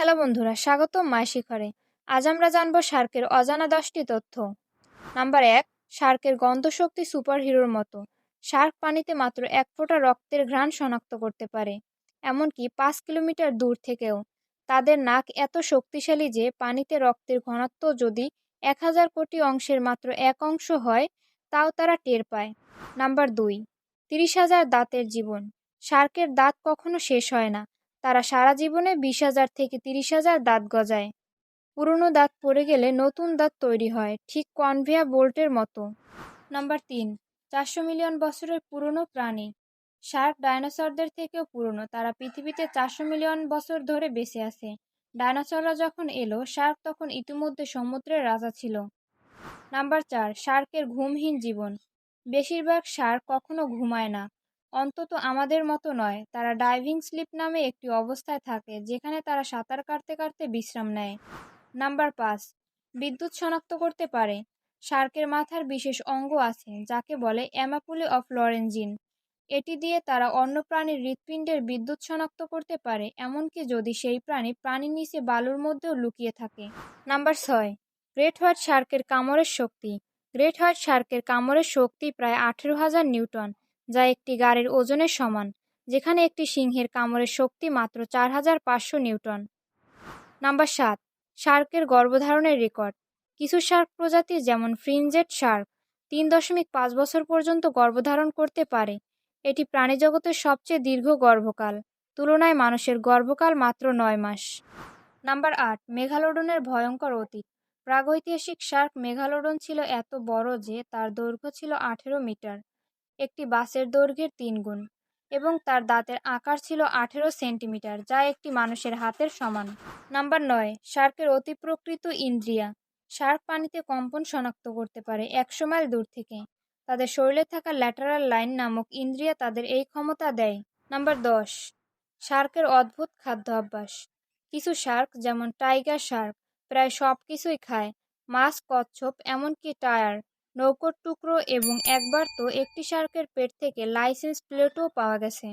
Hello বন্ধুরা স্বাগত মায় শিখরে আজ আমরা জানব শার্কের অজানা দশটি তথ্য। নাম্বার এক, শার্কের গন্ধশক্তি সুপারহিরোর মতো। শার্ক পানিতে মাত্র এক ফোঁটা রক্তের ঘ্রাণ শনাক্ত করতে পারে, এমনকি পাঁচ কিলোমিটার দূর থেকেও। তাদের নাক এত শক্তিশালী যে পানিতে রক্তের ঘনত্ব যদি এক হাজার কোটি অংশের মাত্র এক অংশ হয়, তাও তারা টের পায়। নাম্বার দুই, তিরিশ হাজার দাঁতের জীবন। শার্কের দাঁত কখনো শেষ হয় না। তারা সারা জীবনে বিশ হাজার থেকে তিরিশ হাজার দাঁত গজায়। পুরনো দাঁত পড়ে গেলে নতুন দাঁত তৈরি হয়, ঠিক কনভেয়া বোল্টের মতো। নাম্বার তিন, চারশো মিলিয়ন বছরের পুরনো প্রাণী। শার্ক ডাইনোসরদের থেকেও পুরনো, তারা পৃথিবীতে চারশো মিলিয়ন বছর ধরে বেঁচে আছে। ডাইনোসররা যখন এলো শার্ক তখন ইতিমধ্যে সমুদ্রের রাজা ছিল। নাম্বার চার শার্কের ঘুমহীন জীবন। বেশিরভাগ শার্ক কখনো ঘুমায় না। অন্তত আমাদের মতো নয়। তারা ডাইভিং স্লিপ নামে একটি অবস্থায় থাকে, যেখানে তারা সাঁতার কাটতে কাটতে বিশ্রাম নেয়। নাম্বার পাঁচ, বিদ্যুৎ শনাক্ত করতে পারে। শার্কের মাথার বিশেষ অঙ্গ আছে, যাকে বলে অ্যামাপুলি অফ লরেঞ্জিন এটি দিয়ে তারা অন্য প্রাণীর হৃৎপিণ্ডের বিদ্যুৎ শনাক্ত করতে পারে, এমনকি যদি সেই প্রাণী প্রাণীর নিচে বালুর মধ্যেও লুকিয়ে থাকে। নাম্বার ছয়, গ্রেট হোয়াইট শার্কের কামড়ের শক্তি। গ্রেট হোয়াইট শার্কের কামড়ের শক্তি প্রায় আঠেরো হাজার নিউটন। যা একটি গাড়ির ওজনের সমান, যেখানে একটি সিংহের কামড়ের শক্তি মাত্র চার হাজার পাঁচশো নিউটন। নাম্বার সাত, শার্কের গর্ভধারণের রেকর্ড। কিছু শার্ক প্রজাতি যেমন ফ্রিনজেট শার্ক তিন দশমিক পাঁচ বছর পর্যন্ত গর্ভধারণ করতে পারে। এটি প্রাণীজগতের সবচেয়ে দীর্ঘ গর্ভকাল, তুলনায় মানুষের গর্ভকাল মাত্র নয় মাস। নাম্বার আট মেঘালোডনের ভয়ঙ্কর অতীত। প্রাগৈতিহাসিক শার্ক মেঘালোডন ছিল এত বড় যে তার দৈর্ঘ্য ছিল আঠেরো মিটার। একটি বাসের দৈর্ঘ্যের তিন গুণ এবং তার দাঁতের আকার ছিল আঠেরো সেন্টিমিটার, যা একটি মানুষের হাতের সমান। নাম্বার নয় শার্কের অতি প্রকৃত ইন্দ্রিয়া। শার্ক পানিতে কম্পন শনাক্ত করতে পারে একশো মাইল দূর থেকে। তাদের শরীরে থাকা ল্যাটারাল লাইন নামক ইন্দ্রিয়া তাদের এই ক্ষমতা দেয়। নাম্বার দশ শার্কের অদ্ভুত খাদ্য অভ্যাস। কিছু শার্ক যেমন টাইগার শার্ক প্রায় সব কিছুই খায়। মাছ, কচ্ছপ, এমনকি টায়ার নৌকোর টুকরো এবং একবার তো একটি শার্কের পেট থেকে লাইসেন্স প্লেটও পাওয়া গেছে।